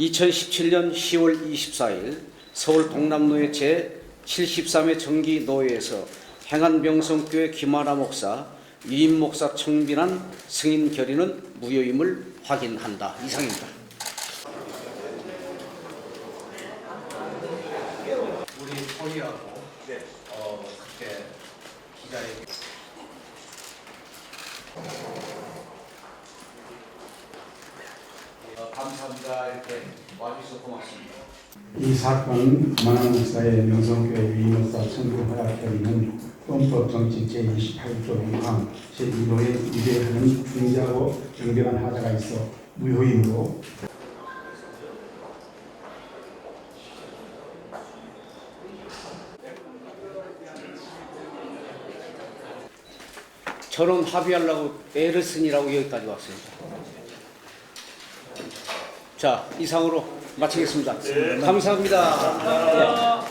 2017년 10월 24일 서울 동남로의 제73회 정기 노회에서 행안병성교회 김하나 목사, 위임 목사 청빈한 승인 결의는 무효임을 확인한다. 이상입니다. 우리 토리하고 어 그때 기자에게 감사합니다 이렇게 와주셔서 고맙습니다. 이 사건 만한 목사의 명성교회 위임목사 청구 허락 결의는 헌법 정치 제28조 6항 제1호에 위배하는 중대하고 정당한 하자가 있어 무효이므로 저는 합의하려고 애를 쓰니라고 여기까지 왔습니다. 자, 이상으로 마치겠습니다. 감사합니다. 예.